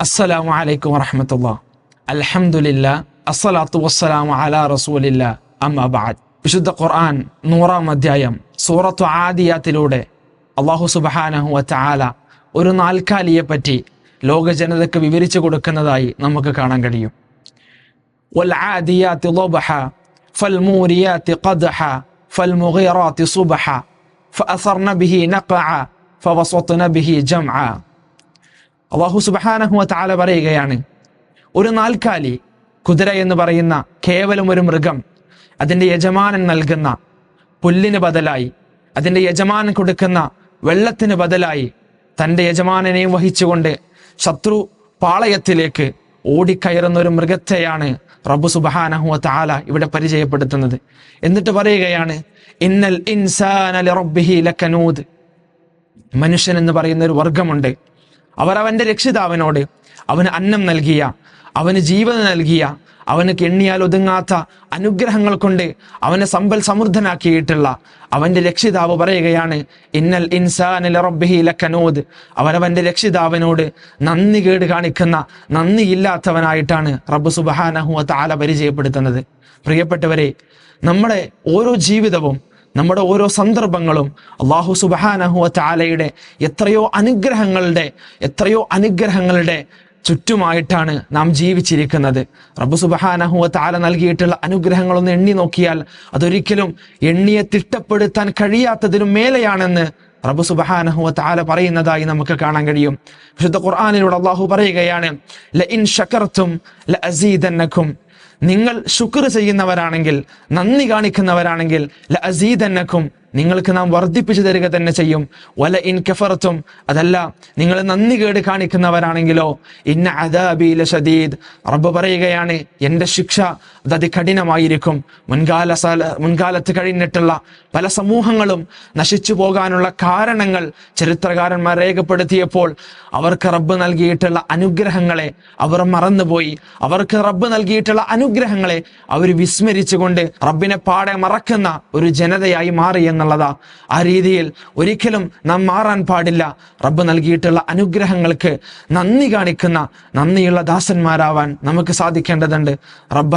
അസ്സലാമു അലൈക്കും വറഹമത്തുള്ള അൽഹംദുലില്ല അസ്സലാത്തു വസ്സലാമു അലാ റസൂലില്ല അമ്മ ബഅദ് വിശുദ്ധ ഖുർആൻ നൂറാം അധ്യായം സൂറത്തു ആദിയാത്തിലൂടെ അള്ളാഹു സുബഹാനഹു വതആല ഒരു നാൽക്കാലിയെ പറ്റി ലോക ജനതയ്ക്ക് വിവരിച്ചു കൊടുക്കുന്നതായി നമുക്ക് കാണാൻ കഴിയും والعاديات ضبحا فالموريات قدحا فالمغيرات صبحا فأثرن به نقعا فوسطن به جمعا അള്ളാഹു സുബഹാനഹു താല പറയുകയാണ് ഒരു നാൽക്കാലി കുതിര എന്ന് പറയുന്ന കേവലം ഒരു മൃഗം അതിന്റെ യജമാനൻ നൽകുന്ന പുല്ലിന് ബദലായി അതിന്റെ യജമാനൻ കൊടുക്കുന്ന വെള്ളത്തിന് ബദലായി തന്റെ യജമാനനെയും വഹിച്ചുകൊണ്ട് ശത്രു പാളയത്തിലേക്ക് ഓടിക്കയറുന്ന ഒരു മൃഗത്തെയാണ് റബ്ബു സുബഹാനഹു താല ഇവിടെ പരിചയപ്പെടുത്തുന്നത്. എന്നിട്ട് പറയുകയാണ് ഇന്നൽ ലക്കനൂദ്. മനുഷ്യൻ എന്ന് പറയുന്ന ഒരു വർഗമുണ്ട്. അവർ അവന്റെ രക്ഷിതാവിനോട് അവന് അന്നം നൽകിയ അവന് ജീവൻ നൽകിയ അവന് കെണ്ണിയാൽ ഒതുങ്ങാത്ത അനുഗ്രഹങ്ങൾ കൊണ്ട് അവനെ സമ്പൽ സമൃദ്ധനാക്കിയിട്ടുള്ള അവന്റെ രക്ഷിതാവ് പറയുകയാണ് ഇന്നൽ ഇൻസാനോദ് അവനവന്റെ രക്ഷിതാവിനോട് നന്ദി കേട് കാണിക്കുന്ന നന്ദിയില്ലാത്തവനായിട്ടാണ് റബ്ബു സുബാനഹു താല പരിചയപ്പെടുത്തുന്നത്. പ്രിയപ്പെട്ടവരെ നമ്മുടെ ഓരോ ജീവിതവും നമ്മുടെ ഓരോ സന്ദർഭങ്ങളും അള്ളാഹു സുബഹാനഹുവ ചാലയുടെ എത്രയോ അനുഗ്രഹങ്ങളുടെ എത്രയോ അനുഗ്രഹങ്ങളുടെ ചുറ്റുമായിട്ടാണ് നാം ജീവിച്ചിരിക്കുന്നത്. റബ്ബു സുബഹാനഹുവ താല നൽകിയിട്ടുള്ള അനുഗ്രഹങ്ങളൊന്ന് എണ്ണി നോക്കിയാൽ അതൊരിക്കലും എണ്ണിയെ തിട്ടപ്പെടുത്താൻ കഴിയാത്തതിനും മേലെയാണെന്ന് റബ്ബു സുബഹാനഹുവ താല പറയുന്നതായി നമുക്ക് കാണാൻ കഴിയും. വിശുദ്ധ ഖുർആാനിലൂടെ അള്ളാഹു പറയുകയാണ് ല ഇൻ ഷക്കർത്തും ല അസീദന്നക്കും നിങ്ങൾ ശുക്ർ ചെയ്യുന്നവരാണെങ്കിൽ നന്ദി കാണിക്കുന്നവരാണെങ്കിൽ ല അസീദന്നക്കും നിങ്ങൾക്ക് നാം വർദ്ധിപ്പിച്ചു തരിക തന്നെ ചെയ്യും. വല ഇൻ കഫറത്തും അതല്ല നിങ്ങൾ നന്ദി കേട് കാണിക്കുന്നവരാണെങ്കിലോ ഇന്ന അദാബി ഷദീദ് റബ്ബ് പറയുകയാണ് എന്റെ ശിക്ഷ അത് അതികഠിനമായിരിക്കും മുൻകാല മുൻകാലത്ത് കഴിഞ്ഞിട്ടുള്ള പല സമൂഹങ്ങളും നശിച്ചു പോകാനുള്ള കാരണങ്ങൾ ചരിത്രകാരന്മാർ രേഖപ്പെടുത്തിയപ്പോൾ അവർക്ക് റബ്ബ് നൽകിയിട്ടുള്ള അനുഗ്രഹങ്ങളെ അവർ മറന്നുപോയി. അവർക്ക് റബ്ബ് നൽകിയിട്ടുള്ള അനുഗ്രഹങ്ങളെ അവർ വിസ്മരിച്ചുകൊണ്ട് റബ്ബിനെ പാടെ മറക്കുന്ന ഒരു ജനതയായി മാറി എന്നുള്ളതാ. ആ രീതിയിൽ ഒരിക്കലും നാം മാറാൻ പാടില്ല. റബ്ബ് നൽകിയിട്ടുള്ള അനുഗ്രഹങ്ങൾക്ക് നന്ദി കാണിക്കുന്ന നന്ദിയുള്ള ദാസന്മാരാവാൻ നമുക്ക് സാധിക്കേണ്ടതുണ്ട്. റബ്ബ്